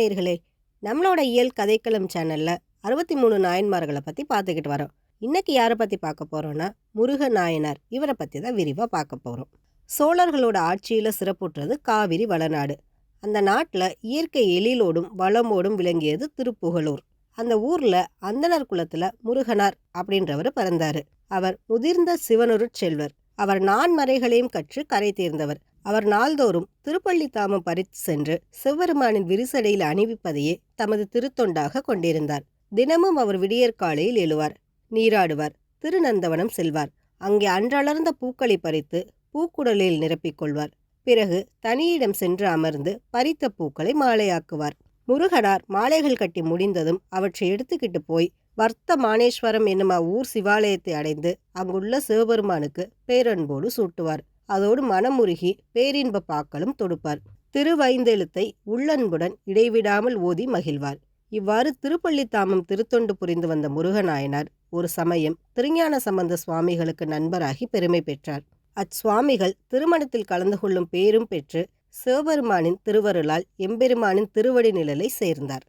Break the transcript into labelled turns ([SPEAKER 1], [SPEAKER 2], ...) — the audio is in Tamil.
[SPEAKER 1] நேர்களே நம்மளோட இயல் கதைக்களம் சேனலில் அறுபத்தி மூணு நாயன்மார்களை பற்றி பார்த்துக்கிட்டு வரோம். இன்னைக்கு யாரை பற்றி பார்க்க போகிறோன்னா முருக நாயனார். இவரை பற்றி தான் விரிவாக பார்க்க போகிறோம் சோழர்களோட ஆட்சியில் சிறப்புற்றது காவிரி வளநாடு. அந்த நாட்டில் இயற்கை எழிலோடும் வளமோடும் விளங்கியது திருப்புகலூர் அந்த ஊரில் அந்தனர் குலத்தில் முருகனார் அப்படின்றவர் பிறந்தார். அவர் முதிர்ந்த சிவனொரு செல்வர் அவர் நான்மறைகளையும் கற்று கரை தேர்ந்தவர். அவர் நாள்தோறும் திருப்பள்ளி தாமம் பறித்து சென்று சிவபெருமானின் விரிசடையில் அணிவிப்பதையே தமது திருத்தொண்டாக கொண்டிருந்தார். தினமும் அவர் விடியற்காலையில் எழுவார். நீராடுவார். திருநந்தவனம் செல்வார். அங்கே அன்றளர்ந்த பூக்களை பறித்து பூக்குடலில் நிரப்பிக் கொள்வார். பிறகு தனியிடம் சென்று அமர்ந்து பறித்த பூக்களை மாலையாக்குவார். முருகனார் மாலைகள் கட்டி முடிந்ததும் அவற்றை எடுத்துக்கிட்டு போய் வர்த்த மானேஸ்வரம் என்னும் ஊர் சிவாலயத்தை அடைந்து அங்குள்ள சிவபெருமானுக்கு பேரன்போடு சூட்டுவார். அதோடு மனமுருகி பேரின்ப பாக்களும் தொடுப்பார். திருவைந்தெழுத்தை உள்ளன்புடன் இடைவிடாமல் ஓதி மகிழ்வார். இவ்வாறு திருப்பள்ளித்தாமம் திருத்தொண்டு புரிந்து வந்த முருகநாயனார் ஒரு சமயம் திருஞான சம்பந்த சுவாமிகளுக்கு நண்பராகி பெருமை பெற்றார். அச்சுவாமிகள் திருமணத்தில் கலந்து கொள்ளும் பேரும் பெற்று சிவபெருமானின் திருவருளால் எம்பெருமானின் திருவடி நிழலை சேர்ந்தார்.